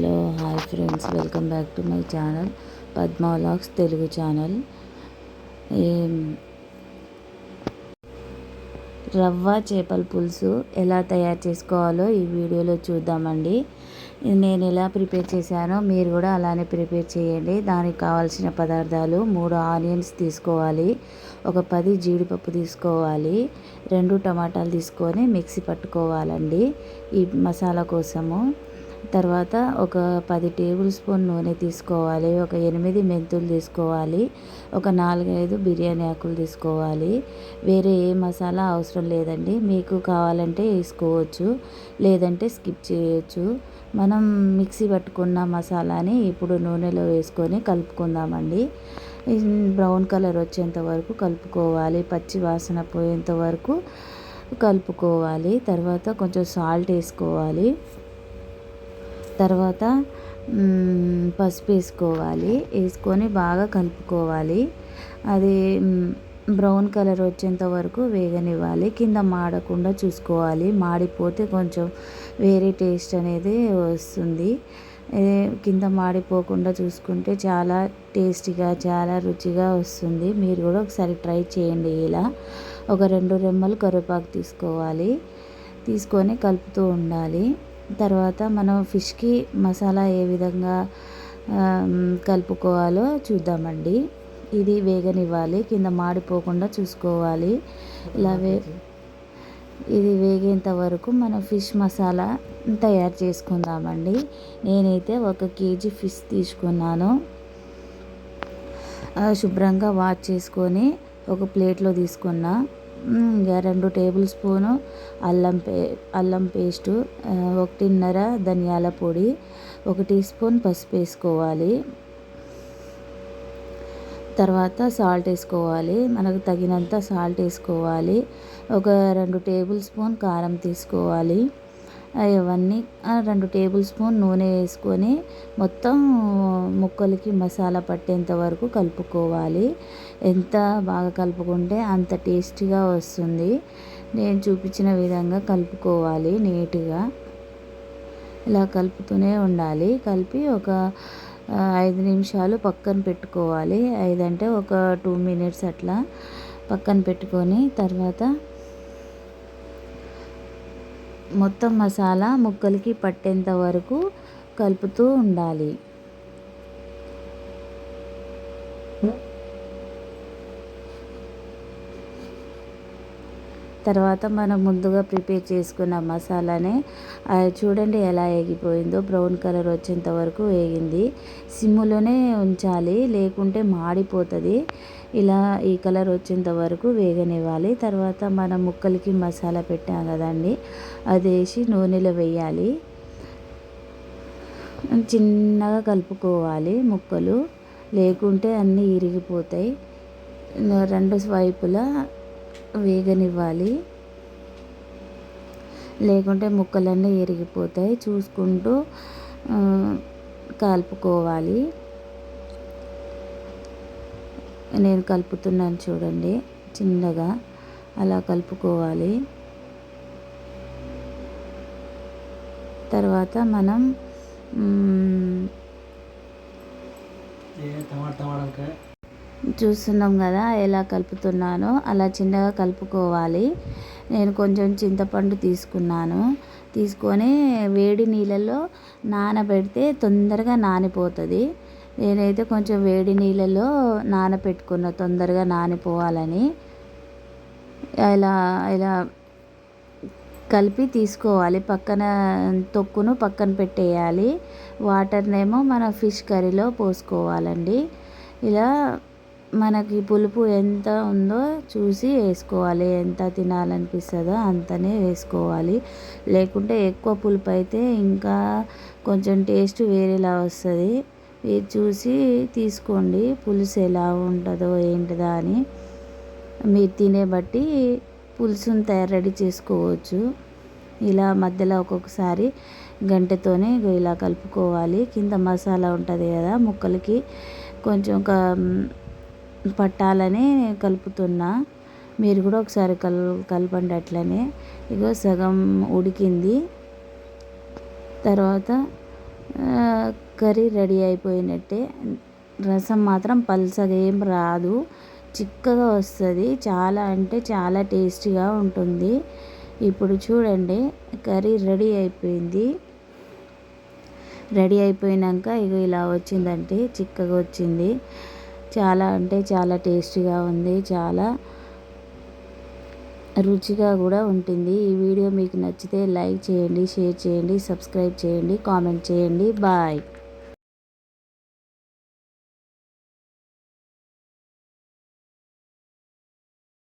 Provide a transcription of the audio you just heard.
Hello hi friends. Welcome back to my channel Padma Telugu channel. రవ్వ చేపల పులుసు ఎలా తయారు చేసుకోవాలో ఈ వీడియోలో చూద్దామండి. నేను ఎలా ప్రిపేర్ చేశానో మీరు కూడా అలానే ప్రిపేర్ చేయండి. దానికి కావాల్సిన పదార్థాలు మూడు ఆనియన్స్ తీసుకోవాలి ఒక పది జీడిపప్పు తీసుకోవాలి రెండు టమాటాలు తీసుకొని మిక్సీ పట్టుకోవాలండి. ఈ మసాలా కోసము తర్వాత ఒక పది టేబుల్ స్పూన్ నూనె తీసుకోవాలి ఒక ఎనిమిది మెంతులు తీసుకోవాలి ఒక నాలుగైదు బిర్యానీ ఆకులు తీసుకోవాలి. వేరే ఏ మసాలా అవసరం లేదండి. మీకు కావాలంటే వేసుకోవచ్చు లేదంటే స్కిప్ చేయొచ్చు. మనం మిక్సీ పట్టుకున్న మసాలాని ఇప్పుడు నూనెలో వేసుకొని కలుపుకుందామండి. బ్రౌన్ కలర్ వచ్చేంత వరకు కలుపుకోవాలి పచ్చి వాసన పోయేంత వరకు కలుపుకోవాలి. తర్వాత కొంచెం సాల్ట్ వేసుకోవాలి. తర్వాత పసుపు వేసుకోవాలి. వేసుకొని బాగా కలుపుకోవాలి. అది బ్రౌన్ కలర్ వచ్చేంత వరకు వేగనివ్వాలి. కింద మాడకుండా చూసుకోవాలి. మాడిపోతే కొంచెం వేరే టేస్ట్ అనేది వస్తుంది. కింద మాడిపోకుండా చూసుకుంటే చాలా టేస్టీగా చాలా రుచిగా వస్తుంది. మీరు కూడా ఒకసారి ట్రై చేయండి ఇలా. ఒక రెండు రెమ్మలు కరివేపాకు తీసుకోవాలి. తీసుకొని కలుపుతూ ఉండాలి. తర్వాత మనం ఫిష్కి మసాలా ఏ విధంగా కలుపుకోవాలో చూద్దామండి. ఇది వేగనివ్వాలి కింద మాడిపోకుండా చూసుకోవాలి. ఇలా వే ఇది వేగేంత వరకు మనం ఫిష్ మసాలా తయారు చేసుకుందామండి. నేనైతే ఒక కేజీ ఫిష్ తీసుకున్నాను. శుభ్రంగా వాష్ చేసుకొని ఒక ప్లేట్లో తీసుకున్నా. ఇంకా రెండు టేబుల్ స్పూను అల్లం పే అల్లం పేస్టు ఒకటిన్నర ధనియాల పొడి ఒక టీ స్పూన్ పసుపు వేసుకోవాలి. తర్వాత సాల్ట్ వేసుకోవాలి. మనకు తగినంత సాల్ట్ వేసుకోవాలి. ఒక రెండు టేబుల్ స్పూన్ కారం తీసుకోవాలి. ఇవన్నీ రెండు టేబుల్ స్పూన్ నూనె వేసుకొని మొత్తం ముక్కలకి మసాలా పట్టేంత వరకు కలుపుకోవాలి. ఎంత బాగా కలుపుకుంటే అంత టేస్టీగా వస్తుంది. నేను చూపించిన విధంగా కలుపుకోవాలి నీట్గా. ఇలా కలుపుతూనే ఉండాలి. కలిపి ఒక ఐదు నిమిషాలు పక్కన పెట్టుకోవాలి. ఐదు అంటే ఒక టూ మినిట్స్ అట్లా పక్కన పెట్టుకొని తర్వాత మొత్తం మసాలా ముక్కలకి పట్టేంత వరకు కలుపుతూ ఉండాలి. తర్వాత మనం ముందుగా ప్రిపేర్ చేసుకున్న మసాలానే చూడండి ఎలా వేగిపోయిందో బ్రౌన్ కలర్ వచ్చేంత వరకు వేగింది సిమ్ములోనే ఉంచాలి లేకుంటే మాడిపోతుంది. ఇలా ఈ కలర్ వచ్చేంత వరకు వేగనివ్వాలి. తర్వాత మనం ముక్కలకి మసాలా పెట్టాం కదండి అది వేసి నూనెలో వేయాలి. చిన్నగా కలుపుకోవాలి ముక్కలు లేకుంటే అన్నీ ఇరిగిపోతాయి. రెండు వైపులా వేగనివ్వాలి. లేకుంటే ముక్కలన్నీ ఇరిగిపోతాయి. చూసుకుంటూ కలుపుకోవాలి. నేను కలుపుతున్నాను చూడండి చిన్నగా. అలా కలుపుకోవాలి. తర్వాత మనం చూస్తున్నాం కదా ఎలా కలుపుతున్నానో. అలా చిన్నగా కలుపుకోవాలి. నేను కొంచెం చింతపండు తీసుకున్నాను. తీసుకొని వేడి నీళ్ళలో నానబెడితే తొందరగా నానిపోతుంది. నేనైతే కొంచెం వేడి నీళ్ళలో నానపెట్టుకున్న తొందరగా నానిపోవాలని. ఇలా ఇలా కలిపి తీసుకోవాలి. పక్కన తొక్కును పక్కన పెట్టేయాలి. వాటర్నేమో మన ఫిష్ కర్రీలో పోసుకోవాలండి. ఇలా మనకి పులుపు ఎంత ఉందో చూసి వేసుకోవాలి. ఎంత తినాలనిపిస్తుందో అంతనే వేసుకోవాలి. లేకుంటే ఎక్కువ పులుపు అయితే ఇంకా కొంచెం టేస్ట్ వేరేలా వస్తుంది. ఇది చూసి తీసుకోండి పులుసు ఎలా ఉంటుందో ఏంటిదా అని. మీరు తినే బట్టి పులుసుని తయారు రెడీ చేసుకోవచ్చు. ఇలా మధ్యలో ఒక్కొక్కసారి గంటతోనే ఇలా కలుపుకోవాలి. కింద మసాలా ఉంటుంది కదా ముక్కలకి కొంచెం పట్టాలని కలుపుతున్నా. మీరు కూడా ఒకసారి కల్ కలపండి అట్లనే. ఇగో సగం ఉడికింది. తర్వాత కర్రీ రెడీ అయిపోయినట్టే. రసం మాత్రం పల్సగా ఏం రాదు. చిక్కగా వస్తుంది. చాలా అంటే చాలా టేస్టీగా ఉంటుంది. ఇప్పుడు చూడండి కర్రీ రెడీ అయిపోయింది. రెడీ అయిపోయినాక ఇక ఇలా వచ్చిందంటే చిక్కగా వచ్చింది. చాలా అంటే చాలా టేస్టీగా ఉంది. చాలా రుచిగా కూడా ఉంటుంది. ఈ వీడియో మీకు నచ్చితే లైక్ చేయండి షేర్ చేయండి సబ్స్క్రైబ్ చేయండి కామెంట్ చేయండి. బాయ్.